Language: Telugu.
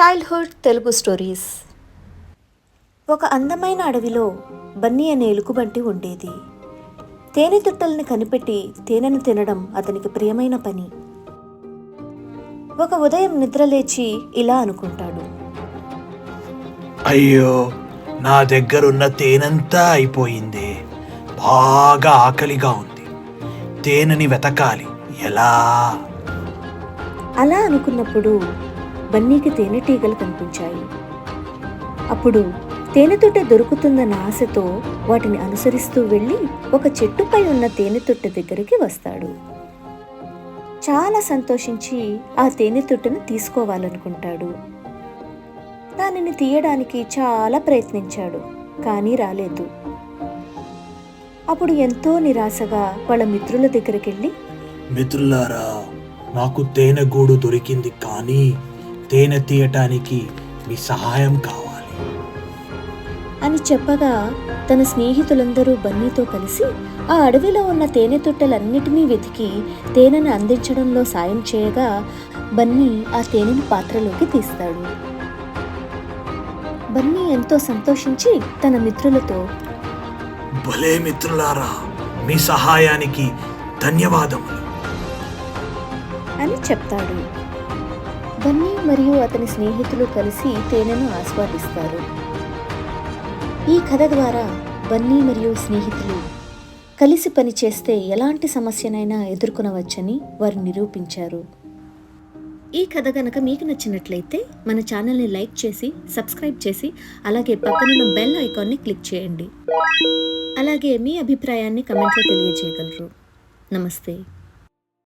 చైల్డ్హుడ్ తెలుగు స్టోరీస్ ఒక అందమైన అడవిలో బన్నీ అనే ఎలుగుబంటి ఉండేది. తేనె తుట్టల్ని కనిపెట్టి తేనెను తినడం అతనికి ప్రియమైన పని. ఒక ఉదయం నిద్రలేచి ఇలా అనుకుంటాడు. అయ్యో నా దగ్గరున్న తేనంతా అయిపోయింది. బాగా ఆకలిగా ఉంది. తేనెని వెతకాలి. ఎలా? అలా అనుకున్నప్పుడు బన్నీకి తేనెటీగలు కనిపించాయి. అప్పుడు తేనెతుట్ట దొరుకుతుందన్న ఆశతో వాటిని అనుసరిస్తూ వెళ్ళి ఒక చెట్టుపై ఉన్న తేనెతుట్ట దగ్గరికి వస్తాడు. చాలా సంతోషించి ఆ తేనెతుట్టను తీసుకోవాలనుకుంటాడు. దానిని తీయడానికి చాలా ప్రయత్నించాడు కానీ రాలేదు. అప్పుడు ఎంతో నిరాశగా వాళ్ళ మిత్రుల దగ్గరికి వెళ్ళి మిత్రులారా నాకు తేనె గూడు దొరికింది కానీ తేనె తీయటానికి మీ సహాయం కావాలి. అని చెప్పగా తన స్నేహితులందరూ బన్నీతో కలిసి ఆ అడవిలో ఉన్న తేనె తొట్టెలన్నిటినీ వెతికి తేనెను అందించడంలో సాయం చేయగా బన్నీ ఆ తేనెను పాత్రలోకి తీస్తాడు. బన్నీ ఎంతో సంతోషించి తన మిత్రులతో భలే మిత్రులారా మీ సహాయానికి ధన్యవాదములు. అని చెప్తాడు. బన్నీ మరియు అతని స్నేహితులు కలిసి తేనెను ఆస్వాదిస్తారు. ఈ కథ ద్వారా బన్నీ మరియు స్నేహితులు కలిసి పనిచేస్తే ఎలాంటి సమస్యనైనా ఎదుర్కొనవచ్చని వారు నిరూపించారు. ఈ కథ గనక మీకు నచ్చినట్లయితే మన ఛానల్ని లైక్ చేసి సబ్స్క్రైబ్ చేసి అలాగే పక్కనున్న బెల్ ఐకాన్ని క్లిక్ చేయండి. అలాగే మీ అభిప్రాయాన్ని కమెంట్లో తెలియజేయగలరు. నమస్తే.